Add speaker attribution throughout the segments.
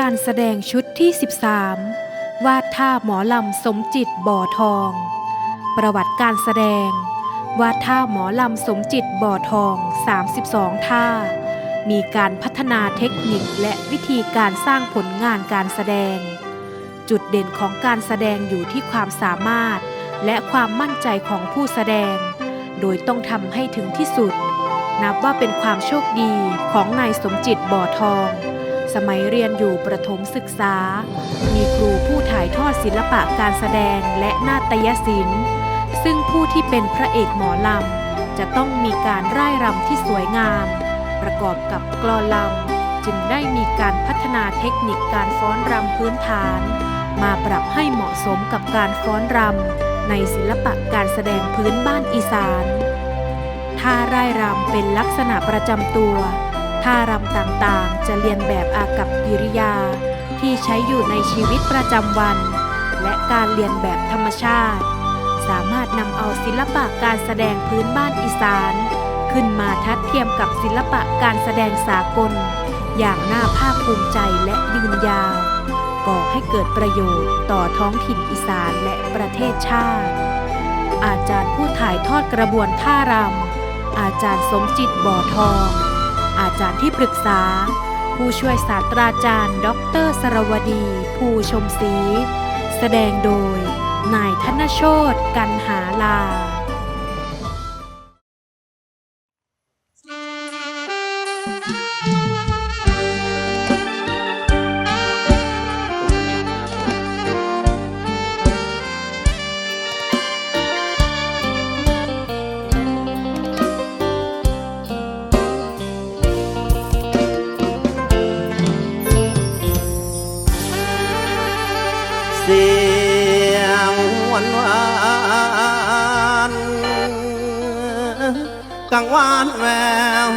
Speaker 1: การแสดงชุดที่ 13 วาดท่าหมอลำสมจิตบ่อทอง ประวัติการแสดง วาดท่าหมอลำสมจิตบ่อทอง 32 ท่า มีการพัฒนาเทคนิคและวิธีการสร้างผลงานการแสดง จุดเด่นของการแสดงอยู่ที่ความสามารถ และความมั่นใจของผู้แสดง โดยต้องทำให้ถึงที่สุด นับว่าเป็นความโชคดีของนายสมจิตบ่อทอง สมัยเรียนอยู่ประถมศึกษา มีครูผู้ถ่ายทอดศิลปะการแสดงและนาฏยศิลป์ ซึ่งผู้ที่เป็นพระเอกหมอลำ จะต้องมีการร่ายรำที่สวยงาม ประกอบกับกลอนลำ จึงได้มีการพัฒนาเทคนิคการฟ้อนรำพื้นฐาน มาปรับให้เหมาะสมกับการฟ้อนรำในศิลปะการแสดงพื้นบ้านอีสานท่าร่ายรำเป็นลักษณะประจำตัว ท่ารำต่างๆ จะเรียนแบบอากับกิริยา ที่ใช้อยู่ในชีวิตประจำวัน และการเรียนแบบธรรมชาติ สามารถนำเอาศิลปะการแสดงพื้นบ้านอีสาน ขึ้นมาทัดเทียมกับศิลปะการแสดงสากล อย่างน่าภาคภูมิใจและยืนยาวก่อให้เกิดประโยชน์ต่อท้องถิ่นอีสานและประเทศชาติ อาจารย์ผู้ถ่ายทอดกระบวนท่ารำอาจารย์สมจิตบ่อทอง อาจารย์ที่ปรึกษา ผู้ช่วยศาสตราจารย์ ดรสรวดี ภูชมศรีแสดงโดย นายธนโชตกันหาลา
Speaker 2: กังวานแวว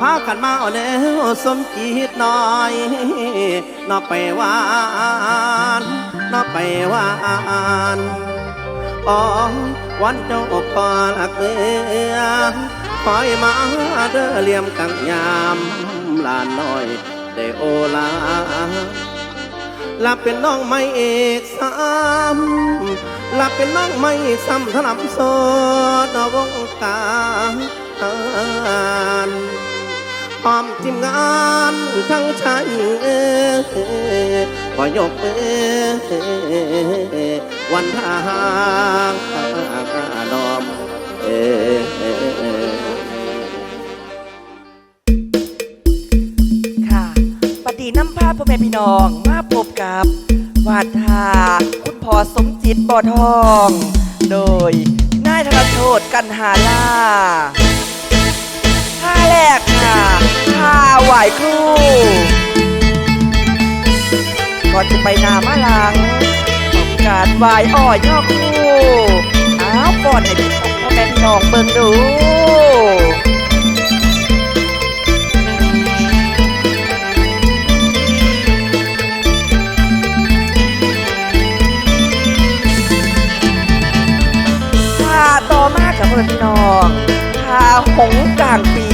Speaker 2: พากันมาเอาแล้วสมจิตหน่อยนอกไปวานนอกไปวานอ๋อวันเจ้าพอลักเมืองคอยมาเด้อเลี่ยมกังยามลานน้อยได้โอลาลาเป็นน้องไม่เอกซ้ำลาเป็นน้องไม่ซ้ำถลำโซดวงการพร้อมทีมงานทั้งชายขอยกมือวันทางนอมเอ
Speaker 3: ค่ะปฏิน้ำพาพ่อแม่พี่น้องาดทาคุณพ่อสมจิตบ่อทอง โดยนายธนโชตกันหาล่าท่าแรกค่ะท่าไหวครูก่อนจะไปนามาหลังของการไหวอ่อยย่อครูอ้าวก่อนในพี่พ่อแม่น้องเบิ่งดู มือนพี่น้องพาหงกลางปี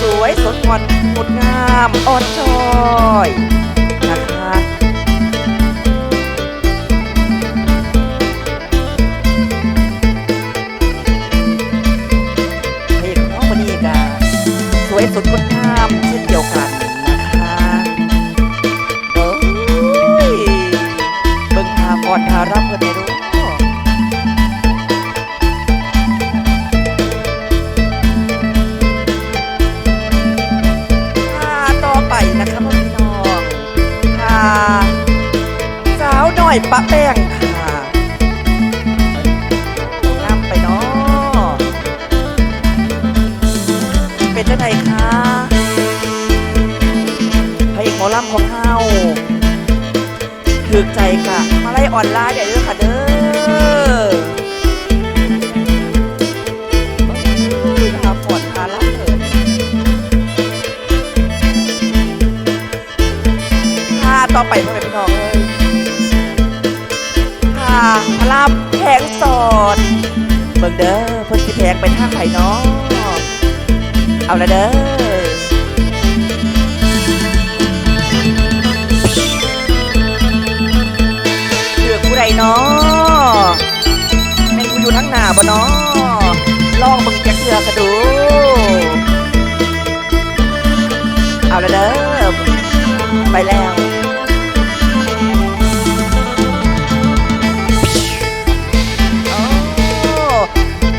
Speaker 3: สวยสดงดงดงามอ่อนช้อยนะคะเพลงของน้องวันนี้ก็สวยสดงดงามเช่นเดียวกันนะคะเอ้ยเบิ่งทาก่อนทารับเพื่อนในรู้ อยปะแป้งค่ะน้ำไปเนาะเป็นจังไงคะพระเอกหมอลำของเฮาถึกใจค่ะ มาไล่ออนไลน์เดี๋ยวเด้อค่ะเด้อปวดขาลับเถิดค่ะต่อไปเพื่อแม่พี่น้อง พลับแพงสดเบิ่งเด้อเพิ่นสิแพงไปทางไผน้องเอาละเด้อเลือกผู้ใดน้อแม่นกูอยู่ทั้งหน้าบ่น้อลองเบิ่งจักเทื่อกระดูเอาละเด้อไปแล้ว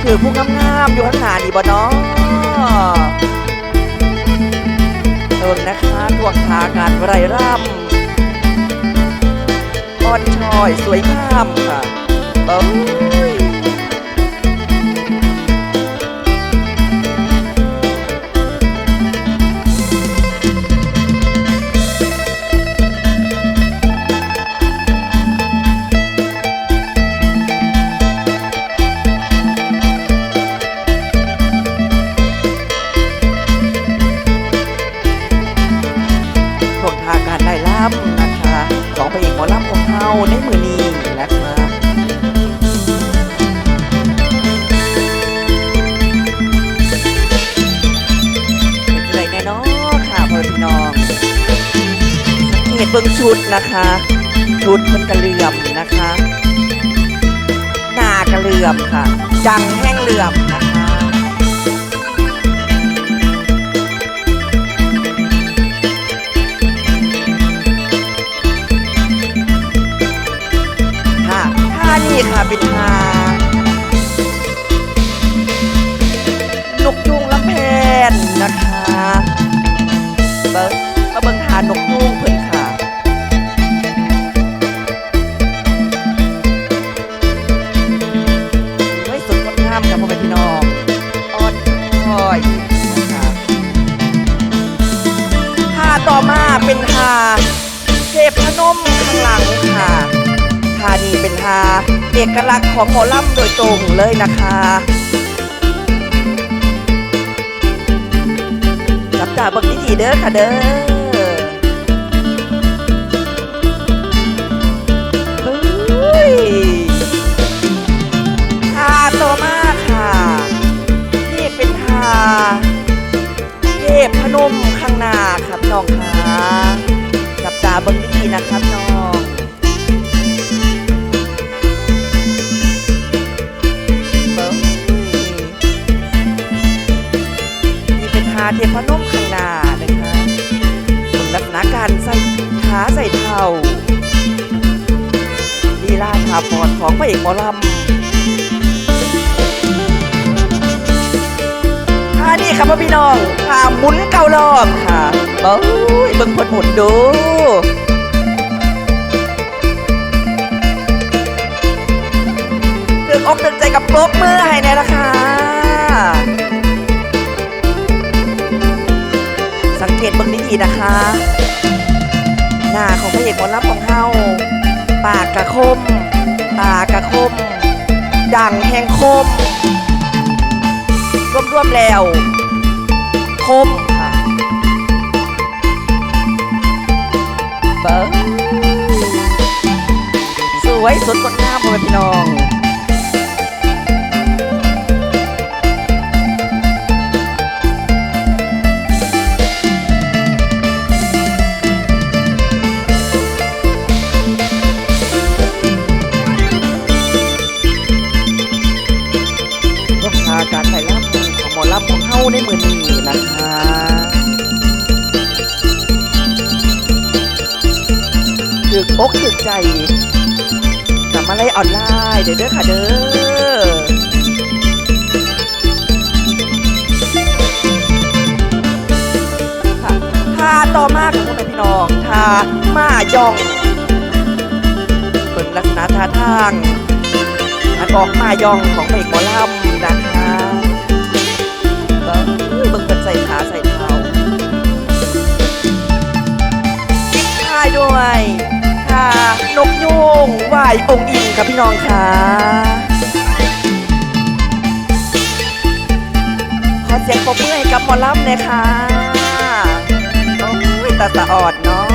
Speaker 3: คือผู้งามๆอยู่ข้างหน้านี่บ่น้องเอิงนะคะทวงทางานไรร่ำอ่อนช้อยสวยงามค่ะเอ้ย การได้ล่ำนะคะ ของพระเอกหมอลำของเขาในมือนี้นะคะเป็นไรแน่เนอนค่ะพ่อพี่น้องสังเกตเบิ่งชุดนะคะ ชุดมันกระเหลื่อมนะคะ หน้ากระเหลื่อมค่ะ จังแห้งเหลื่อมนะคะ ค่ะเป็นท่านกยุงลำแพนนะคะเบิ้งมาเบิ้งทานกยุงเพิ่นค่ะไว้สุดงดงามกับพ่อแม่พี่น้องออนช้อยนะคะท่าต่อมาเป็นท่าเทพพนมข้างหลังค่ะ ทานี้เป็นท่าเอกลักษณ์ของหมอลำโดยตรงเลยนะคะจับจ่าเบักนิทีเด้อค่ะเด้อ เทพนมข้างหน้านะคะบนลักษณะการใส่ขาใส่เท้าลีลาถาปอดของพระเอกหมอลำท่านี่ครับพ่อพี่น้องขาหมุนเก้ารอบค่ะเบ้ยเบิ่งผลหมุนดูตึกอกตึกใจกับปรบมือให้แน่ละค่ะ ตเบิ่งดีๆนะคะ หน้าของพระเอกหมอลำของเฮาปากกระคม ตากระคม ดังแหงคมรวมๆแล้ว คมค่ะเบิ้งสวยสดงดงามพ่อแม่พี่น้อง ในมือนี้นะคะถึกอกถึกใจกลับมาไล่ออนไลน์เด้อเด้อค่ะเด้อค่าต่อมาของพวกแม่พี่น้องทามาย่องเปิดลักษณะท่าทางอันออกมายองของเพลงหมอลำ ใส่ขาใส่เท้าปิดท้ายด้วย ค่ะ นกยูงไหวองค์อิงค่ะพี่น้องค่ะขอเสียงปรบมือให้กับหมอลำเลยค่ะ โอ้ยตาตาออดเนาะ